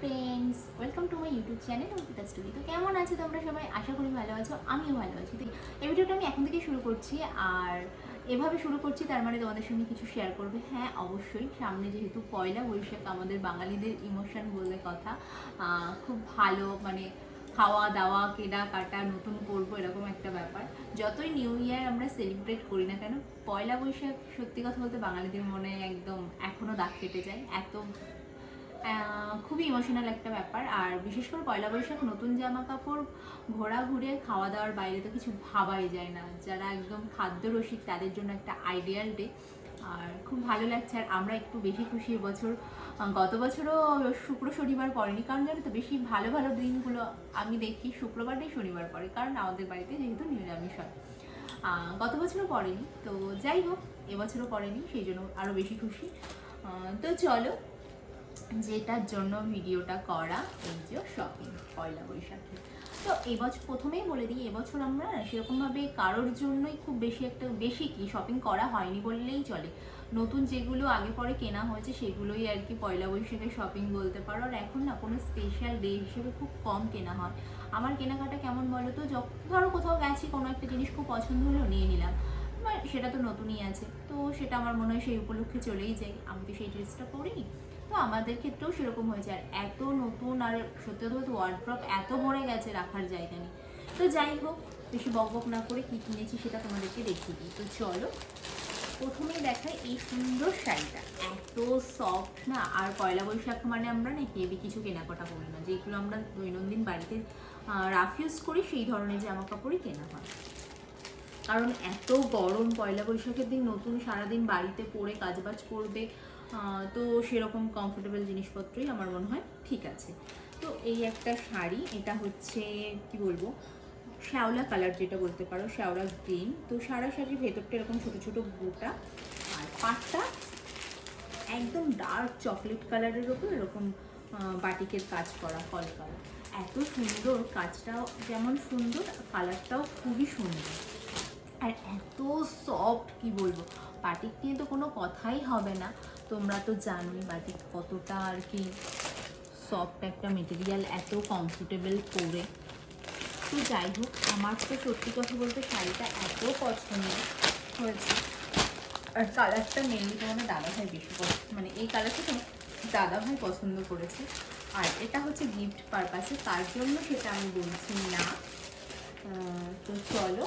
Friends welcome to my YouTube channel Ankita study তো কেমন আছো তোমরা সবাই? আশা করি ভালো আছো, আমিও ভালো আছি। তো এই ভিডিওটা আমি এখন থেকে শুরু করছি, আর এভাবে শুরু করছি, তার মানে তোমাদের সঙ্গে কিছু শেয়ার করবে। হ্যাঁ অবশ্যই, সামনে যেহেতু পয়লা বৈশাখ, আমাদের বাঙালিদের ইমোশন বললে কথা খুব ভালো মানে খাওয়া দাওয়া কেনা কাটা নতুন করব, এরকম একটা ব্যাপার। যতই নিউ ইয়ার আমরা সেলিব্রেট করি না কেন, পয়লা বৈশাখ সত্যি কথা বলতে বাঙালিদের মনে একদম এখনও দাগ কেটে যায়। এত খুবই ইমোশনাল একটা ব্যাপার। আর বিশেষ করে পয়লা বৈশাখ নতুন জামা কাপড় ঘোরা ঘুরে খাওয়া দাওয়ার বাইরে তো কিছু ভাবাই যায় না। যারা একদম খাদ্য রসিক তাদের জন্য একটা আইডিয়াল ডে আর খুব ভালো লাগছে। আর আমরা একটু বেশি খুশি এবছর আহ, গত বছরও শুক্র শনিবার পড়েনি। কারণ জানো তো বেশি ভালো ভালো দিনগুলো আমি দেখি শুক্রবারটাই শনিবার পড়ে। কারণ আমাদের বাড়িতে যেহেতু নিরামিষ হয়। গত বছরও পড়েনি। তো যাই হোক এবছরও পড়েনি সেই জন্য আরও বেশি খুশি। তো চলো যেটার জন্য ভিডিওটা করা, এই যে শপিং পয়লা বৈশাখে। তো এবছর প্রথমেই বলে দিই এবছর আমরা সেরকমভাবে কারোর জন্যই খুব বেশি একটা, বেশি কি শপিং করা হয়নি বললেই চলে। নতুন যেগুলো আগে পরে কেনা হয়েছে সেগুলোই আর কি পয়লা বৈশাখে শপিং বলতে পারো। আর এখন না কোনো স্পেশাল ডে হিসেবে খুব কম কেনা হয়। আমার কেনাকাটা কেমন বলো তো যখন ধরো কোথাও গেছি, কোনো একটা জিনিস খুব পছন্দ হলো, নিয়ে নিলাম। সেটা তো নতুনই আছে। তো সেটা আমার মনে হয় সেই উপলক্ষে চলেই যাই আমি তো সেই ড্রেসটা পরিনি। তো আমাদের ক্ষেত্রেও সেরকম হয়েছে। আর এত নতুন আর সত্যি কথা বলতে ওয়ার্ড্রপ এত ভরে গেছে রাখার জায়গা নেই। তো যাই হোক, বেশি বক না করে কী কিনেছি সেটা তোমাদেরকে দেখিয়ে দিই। তো চলো, প্রথমেই দেখাই এই সুন্দর শাড়িটা। এত সফট না, আর পয়লা বৈশাখ মানে আমরা না হেভি কিছু কেনাকাটা করি না। যেগুলো আমরা দৈনন্দিন বাড়িতে রাফ ইউজ করি, সেই ধরনের জামা কাপড়ই কেনা হয়। কারণ এত গরম পয়লা বৈশাখের দিন নতুন সারাদিন বাড়িতে পরে কাজবাজ করবে তো সেরকম কমফোর্টেবল জিনিসপত্রই আমার মনে হয় ঠিক আছে। তো এই একটা শাড়ি, এটা হচ্ছে, কি বলব, শ্যাওলা কালার যেটা বলতে পারো, শ্যাওলা গ্রিন তো সারা শাড়ির ভেতরটা এরকম ছোটো ছোটো বুটা আর পাটটা একদম ডার্ক চকলেট কালারের ওপর এরকম বাটিকের কাজ করা ফল কালার এত সুন্দর কাজটাও যেমন সুন্দর কালারটাও খুবই সুন্দর। আর এত সফট কি বলব, বাটিক নিয়ে তো কোনো কথাই হবে না। তোমরা তো জানোই বাটিক কতটা আর কি সফট একটা মেটেরিয়াল এত কমফোর্টেবল পরে। তো যাই হোক, আমার তো সত্যি কথা বলতে শাড়িটা এত পছন্দ হয়েছে। আর কালারটা মেনলি তোমাদের দাদাভাই বেশি পছন্দ মানে এই কালারটা তো দাদাভাই পছন্দ করেছে। আর এটা হচ্ছে গিফট পারপাসে তার জন্য সেটা আমি বলছি না। তো চলো,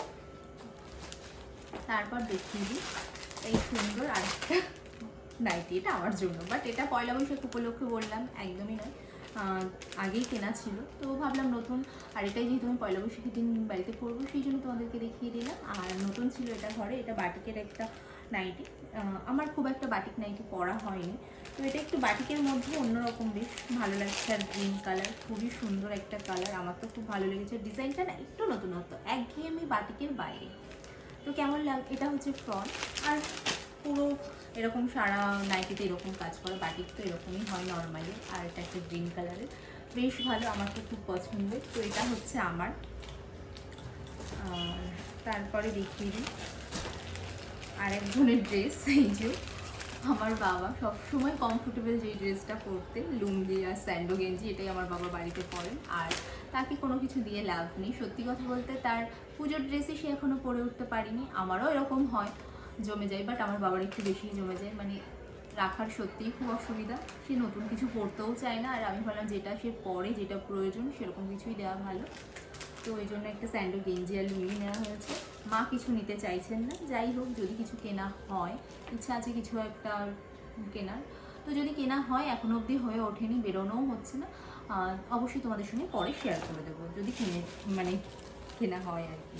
তারপর দেখিয়ে দিই। এই সুন্দর আরেকটা নাইটি এটা আমার জন্য। বাট এটা পয়লা বৈশাখ উপলক্ষে বললাম, একদমই নয়। আগেই কেনা ছিল। তো ভাবলাম নতুন, আর এটাই যেহেতু আমি পয়লা বৈশাখের দিন বাড়িতে পরবো, সেই জন্য তোমাদেরকে দেখিয়ে দিলাম। আর নতুন ছিল এটা ঘরে, এটা বাটিকের একটা নাইটি আমার খুব একটা বাটিক নাইটি পরা হয়নি। তো এটা একটু বাটিকের মধ্যে অন্যরকম বেশ ভালো লাগছে, আর গ্রিন কালার খুবই সুন্দর একটা কালার আমার তো খুব ভালো লেগেছে। ডিজাইনটা না একটু নতুনত্ব, একঘেয়েমি বাটিকের বাইরে। তো কেমন লাগ, এটা হচ্ছে ফ্রন্ট আর পুরো এরকম সারা নাইটিতে এরকম কাজ করা বাটিক তো এরকমই হয় নর্মালি আর এটা একটা গ্রিন কালারের বেশ ভালো আমার তো খুব পছন্দের তো এটা হচ্ছে আমার। তারপরে দেখিয়ে দিই। আর একজনের ড্রেস এই যে আমার বাবা। সবসময় কমফোর্টেবল যে ড্রেসটা পরতে, লুঙ্গি আর স্যান্ডো গেঞ্জি, এটাই আমার বাবা বাড়িতে পরেন। আর তাকে কোনো কিছু দিয়ে লাভ নেই। সত্যি কথা বলতে, তার পুজোর ড্রেসই সে এখনও পরে উঠতে পারিনি। আমারও এরকম হয়। জমে যায় বাট আমার বাবার একটু বেশি জমে যায়। মানে রাখার সত্যিই খুব অসুবিধা। সে নতুন কিছু পড়তেও চায় না, আর আমি ভাবলাম যেটা সে পরে যেটা প্রয়োজন সেরকম কিছুই দেওয়া ভালো। তো ওই জন্য একটা স্যান্ডো গেঞ্জি আর লুঙ্গি নেওয়া হয়েছে। মা কিছু নিতে চাইছেন না, যাই হোক, যদি কিছু কেনা হয়, ইচ্ছা আছে কিছু একটা কেনার। তো যদি কেনা হয়, এখনও অবধি হয়ে ওঠেনি, বেরোনোও হচ্ছে না। অবশ্যই তোমাদের সঙ্গে পরে শেয়ার করে দেবো, যদি কিনে মানে কেনা হয় আর কি।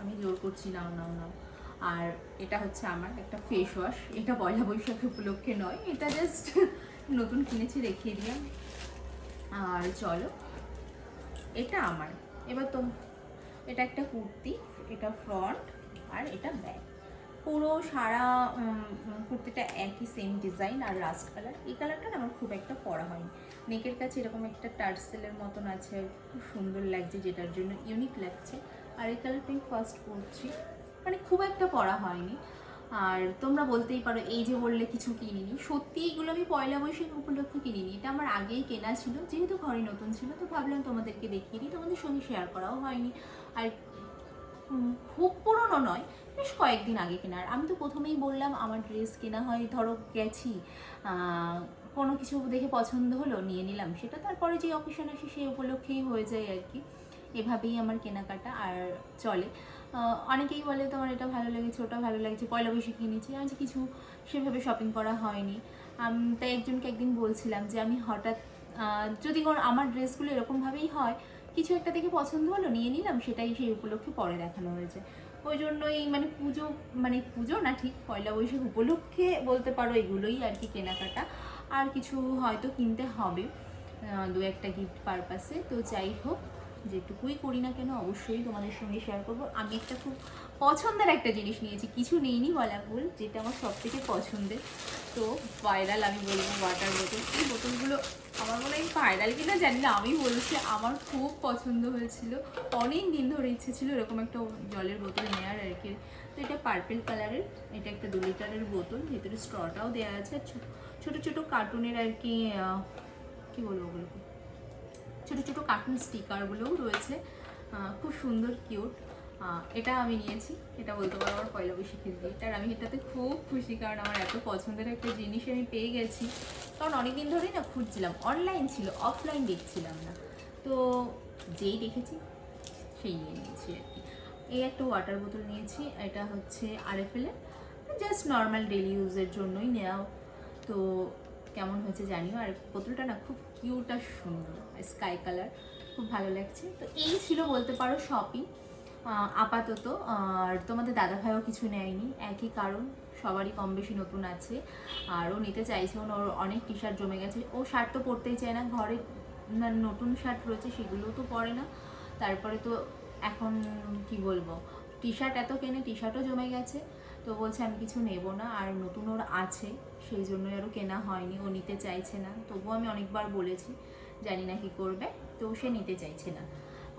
আমি জোর করছি, নাও নাও নাও। আর এটা হচ্ছে আমার একটা ফেস ওয়াশ এটা পয়লা বৈশাখ উপলক্ষে নয়, এটা জাস্ট নতুন কিনেছি, দেখিয়ে দিলাম। আর চলো, এটা আমার। এবার তো এটা একটা কুর্তি, এটা ফ্রন্ট আর এটা ব্যাক পুরো সারা কুর্তিটা একই সেম ডিজাইন আর রাস্ট কালার এই কালারটা আমার খুব একটা পরা হয়নি। নেকের কাছে এরকম একটা টার্সেলের মতন আছে, খুব সুন্দর লাগছে, যেটার জন্য ইউনিক লাগছে। আর এই কালারটা আমি ফার্স্ট পরছি। মানে খুব একটা পরা হয়নি। আর তোমরা বলতেই পারো, এই যে বললে কিছু কিনিনি। সত্যি এগুলো আমি পয়লা বৈশাখ উপলক্ষে কিনিনি। এটা আমার আগেই কেনা ছিল, যেহেতু ঘরে নতুন ছিল, তো ভাবলাম তোমাদেরকে দেখিয়ে দিই। তোমাদের সঙ্গে শেয়ার করাও হয়নি। আর খুব পুরনো নয়, বেশ কয়েকদিন আগে কেনার আমি তো প্রথমেই বললাম, আমার ড্রেস কেনা হয়, ধরো গেছি কোনো কিছু দেখে পছন্দ হলো, নিয়ে নিলাম। সেটা তারপরে যে অকেশন আসে, সেই উপলক্ষেই হয়ে যায় আর কি। এভাবেই আমার কেনাকাটা আর চলে। অনেকেই বলে তোমার এটা ভালো লেগেছে, ওটা ভালো লাগছে, পয়লা বৈশাখ কিনেছি আজ কিছু সেভাবে শপিং করা হয়নি। তাই একজনকে একদিন বলছিলাম যে আমি হঠাৎ যদি আমার ড্রেসগুলো এরকমভাবেই হয়, কিছু একটা দেখে পছন্দ হলো, নিয়ে নিলাম, সেটাই সেই উপলক্ষে পরে দেখানো হয়েছে। ওই জন্যই মানে পুজো মানে পুজো না ঠিক, পয়লা বৈশাখ উপলক্ষে বলতে পারো এগুলোই আর কি কেনাকাটা, আর কিছু হয়তো কিনতে হবে দু একটা গিফট পারপাসে তো যাই হোক। যেটুকুই করি না কেন অবশ্যই তোমাদের সঙ্গে শেয়ার করব। আমি একটা খুব পছন্দের একটা জিনিস নিয়েছি, কিছু নেইনি বলা ভুল, যেটা আমার সব থেকে পছন্দের। তো ভাইরাল আমি বলব ওয়াটার বোতল এই বোতলগুলো আমার মনে হয় ভাইরাল কিনা জানি না, আমি বলছি, আমার খুব পছন্দ হয়েছিল। অনেক দিন ধরে ইচ্ছে ছিল এরকম একটা জলের বোতল নেওয়ার আর কি। তো এটা পার্পেল কালারের এটা একটা দু লিটারের বোতল ভেতরে স্ট্রটাও দেওয়া আছে। ছোট ছোট কার্টুনের আর কি কী কি বলব ওগুলোকে? ছোট ছোট কার্টুন স্টিকারগুলোও রয়েছে। খুব সুন্দর কিউট এটা আমি নিয়েছি। এটা বলতে পারো আমার পয়লা বৈশাখের গিফট আর আমি এটাতে খুব খুশি কারণ আমার এত পছন্দের একটা জিনিস আমি পেয়ে গেছি। কারণ অনেকদিন ধরেই না খুঁজছিলাম। অনলাইন ছিল অফলাইন দেখছিলাম না। তো যেই দেখেছি, সেই নিয়ে নিয়েছি আর কি। এই একটা ওয়াটার বোতল নিয়েছি। এটা হচ্ছে আরএফএলের জাস্ট নর্মাল ডেলি ইউজের জন্যই নেওয়া। তো কেমন হয়েছে জানিও। আর বোতলটা না খুব কিউট আর সুন্দর স্কাই কালার খুব ভালো লাগছে। তো এই ছিল বলতে পারো শপিং আপাতত। আর তোমাদের দাদাভাইও কিছু নেয়নি, একই কারণ, সবারই কম বেশি নতুন আছে। আর ও নিতে চাইছে ওর ওর অনেক টি শার্ট জমে গেছে। ও শার্ট তো পরতেই চায় না, ঘরে না নতুন শার্ট রয়েছে সেগুলোও তো পরে না। তারপরে তো এখন কি বলব টি শার্ট এত কেনে টি শার্টও জমে গেছে। তো বলছে, আমি কিছু নেব না, আর নতুন ওর আছে, সেই জন্যই আরও কেনা হয়নি, ও নিতে চাইছে না। তবুও আমি অনেকবার বলেছি, জানি না কি করবে। তো সে নিতে চাইছে না।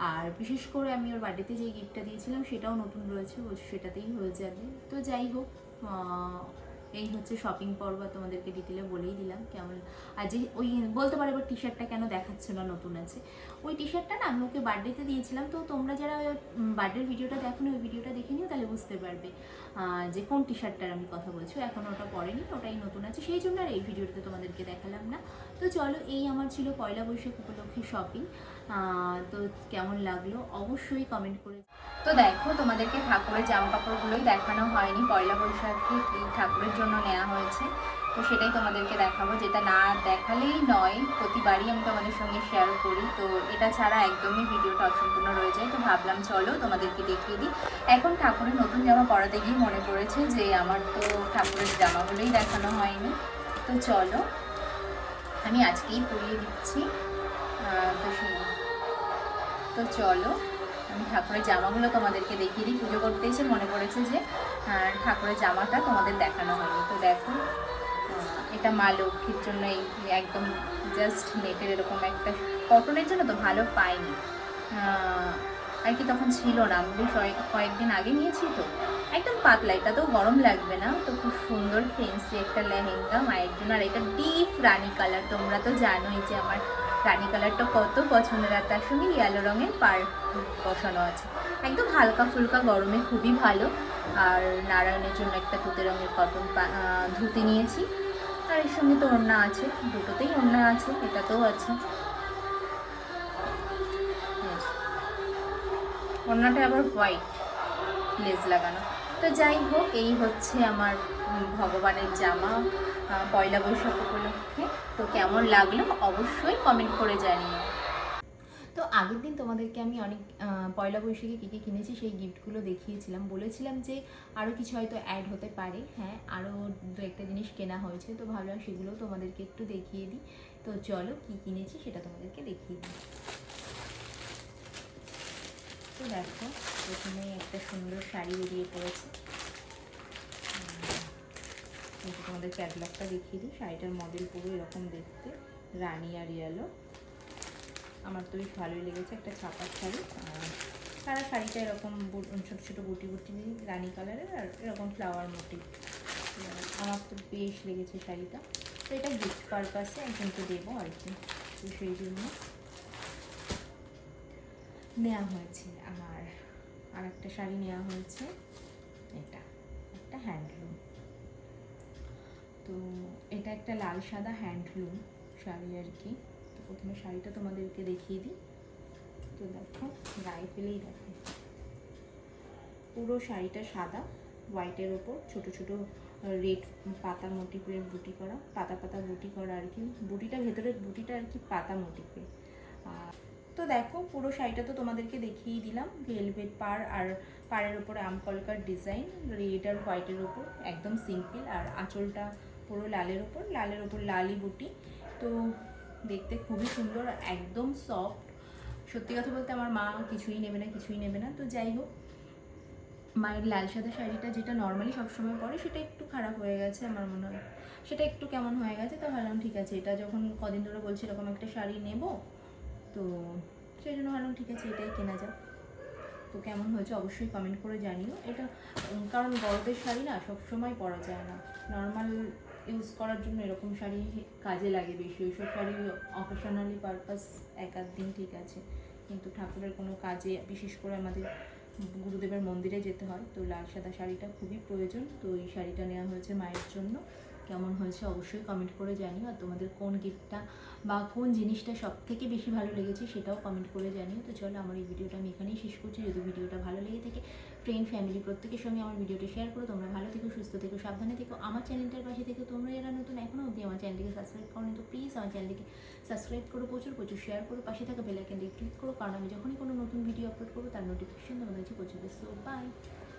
আর বিশেষ করে আমি ওর বার্থডেতে যে গিফটটা দিয়েছিলাম, সেটাও নতুন রয়েছে সেটাতেই হয়ে যাবে। তো যাই হোক এই হচ্ছে শপিং পর্ব, তোমাদেরকে ডিটেলে বলেই দিলাম কেমন। আর যে ওই বলতে পারো এবার টি শার্টটা কেন দেখাচ্ছে না নতুন আছে? ওই টি শার্টটা না আমি ওকে বার্থডেতে দিয়েছিলাম, তো তোমরা যারা বার্থডের ভিডিওটা দেখো ওই ভিডিওটা দেখে নিও, তাহলে বুঝতে পারবে যে কোন টি শার্টটার আমি কথা বলছি। এখন ওটা পরেনি, ওটাই নতুন আছে, সেই জন্য আর এই ভিডিওটাতে তোমাদেরকে দেখালাম না। তো চলো, এই আমার ছিল পয়লা বৈশাখ উপলক্ষে শপিং তো কেমন লাগল? অবশ্যই কমেন্ট করে তো দেখো, তোমাদেরকে ঠাকুরের জামা কাপড়গুলোই দেখানো হয়নি। পয়লা বৈশাখে কি ঠাকুরের জন্য নেওয়া হয়েছে? তো সেটাই তোমাদেরকে দেখাবো, যেটা না দেখালেই নয়, প্রতিবারই আমি তোমাদের সঙ্গে শেয়ার করি। তো এটা ছাড়া একদমই ভিডিওটা অসম্পূর্ণ রয়ে যায়। তো ভাবলাম চলো তোমাদেরকে দেখিয়ে দিই। এখন ঠাকুরের নতুন জামা পরাতে গিয়ে মনে পড়েছে যে আমার তো ঠাকুরের জামাগুলোই দেখানো হয়নি। তো চলো, আমি আজকেই পরিয়ে দিচ্ছি। তো সেই তো চলো আমি ঠাকুরের জামাগুলো তোমাদেরকে দেখিয়ে দিই। পুজো করতে এসে মনে পড়েছে যে আহ, ঠাকুরের জামাটা তোমাদের দেখানো হয়নি তো দেখো এটা মা লক্ষ্মীর জন্য এই একদম জাস্ট নেটের এরকম একটা কটনের জন্য তো ভালো পাইনি আর কি তখন ছিল না। আমি কয়েকদিন আগে নিয়েছি তো। একদম পাতলা এটা তো গরম লাগবে না। তো খুব সুন্দর ফেন্সি একটা লেহেঙ্গা মায়ের জন্য। আর এটা ডিপ রানী কালার তোমরা তো জানোই যে আমার রানী কালারটা কত পছন্দের, আর তার সঙ্গে ইয়েলো রঙের পার বসানো আছে। একদম হালকা ফুলকা, গরমে খুবই ভালো। আর নারায়ণের জন্য একটা তুতে রঙের কটন ধুতি নিয়েছি। আর এর সঙ্গে তো ওড়না আছে, দুটোতেই ওড়না আছে, এটাতেও আছে। ওড়নাটা আবার হোয়াইট লেজ লাগানো। তো যাই হোক, এই হচ্ছে আমার ভগবানের জামা পয়লা বৈশাখ উপলক্ষে। তো কেমন লাগল অবশ্যই কমেন্ট করে জানিও। তো আগের দিন তোমাদেরকে আমি অনেক পয়লা বৈশাখে কী কী কিনেছি সেই গিফটগুলো দেখিয়েছিলাম। বলেছিলাম যে আরও কিছু হয়তো অ্যাড হতে পারে হ্যাঁ আরও দু একটা জিনিস কেনা হয়েছে, তো ভাবলাম সেগুলো তোমাদেরকে একটু দেখিয়ে দিই। তো চলো কী কিনেছি সেটা তোমাদেরকে দেখিয়ে দিই। তো দেখো প্রথমে একটা সুন্দর শাড়ি বেরিয়ে পড়েছে। এটা তোমাদের ক্যাটলগটা দেখিয়ে দিই। শাড়িটার মডেল পুরো এরকম দেখতে, রানি আর ইয়েলো আমার তো বেশ ভালোই লেগেছে একটা ছাপার শাড়ি। আর সারা শাড়িটা এরকম ছোট ছোট বুটি বুটি, রানি কালারের আর এরকম ফ্লাওয়ার মোটিভ আমার তো বেশ লেগেছে শাড়িটা। তো এটা গিফট পারপাসে একজনকে দেবো আর কি। তো সেই জন্য নেওয়া হয়েছে আর আর একটা শাড়ি নেওয়া হয়েছে। এটা, একটা হ্যান্ডলুম তো এটা একটা লাল সাদা হ্যান্ডলুম শাড়ি আর কি। তো প্রথমে শাড়িটা তোমাদেরকে দেখিয়ে দিই। তো দেখো গায়ে ফেলেই দেখো। পুরো শাড়িটা সাদা হোয়াইটের ওপর ছোট ছোট রেড পাতা মোটিফের বুটি করা, পাতা পাতা বুটি করা আর কি। বুটিটা ভেতরের বুটিটা আর কি পাতা মোটিফে। তো দেখো, পুরো শাড়িটা তো তোমাদেরকে দেখিয়েই দিলাম। ভেলভেট পার আর পাড়ের ওপরে আমকলকার ডিজাইন রেড আর হোয়াইটের ওপর, একদম সিম্পল আর আঁচলটা পুরো লালের ওপর লালের ওপর লালই বুটি। তো দেখতে খুবই সুন্দর, একদম সফট সত্যি কথা বলতে আমার মা কিছুই নেবে না, কিছুই নেবে না। তো যাই হোক, মায়ের লাল সাদা শাড়িটা যেটা নর্মালি সবসময় পরে, সেটা একটু খারাপ হয়ে গেছে আমার মনে হয়। সেটা একটু কেমন হয়ে গেছে, তো ভাবলাম ঠিক আছে, এটা যখন কদিন ধরে বলছি এরকম একটা শাড়ি নেব, তো সেই জন্য ভাবলাম ঠিক আছে, এটাই কেনা যাক। তো কেমন হয়েছে অবশ্যই কমেন্ট করে জানিও। এটা কারণ বড়দের শাড়ি না সবসময় পরা যায় না। নর্মাল ইউজ করার জন্য এরকম শাড়ি কাজে লাগে বেশি। ওইসব শাড়ি অকেশনালি পারপাস এক আধ দিন ঠিক আছে। কিন্তু ঠাকুরের কোনো কাজে বিশেষ করে আমাদের গুরুদেবের মন্দিরে যেতে হয়, তো লাল সাদা শাড়িটা খুবই প্রয়োজন। তো এই শাড়িটা নেওয়া হয়েছে মায়ের জন্য। কেমন হয়েছে অবশ্যই কমেন্ট করে জানিও। আর তোমাদের কোন গিফটটা বা কোন জিনিসটা সব থেকে বেশি ভালো লেগেছে সেটাও কমেন্ট করে জানিও। তো চলো আমার এই ভিডিওটা আমি এখানেই শেষ করছি। যদি ভিডিওটা ভালো লেগে থাকে ফ্রেন্ড ফ্যামিলি প্রত্যেকের সঙ্গে আমার ভিডিওটা শেয়ার করো। তোমরা ভালো থেকো, সুস্থ থেকো, সাবধানে থেকো। আমার চ্যানেলটার পাশে থেকে তোমরা এরা নতুন এখনও অবধি আমার চ্যানেলটিকে সাবস্ক্রাইব করো তো প্লিজ আমার চ্যানেলটিকে সাবস্ক্রাইব করো। প্রচুর প্রচুর শেয়ার করো। পাশে থাকা বেলাইকেনটি ক্লিক করো। কারণ আমি যখনই কোনো নতুন ভিডিও আপলোড করব, তার নোটিফিকেশন তোমাদের কাছে পৌঁছবে। So by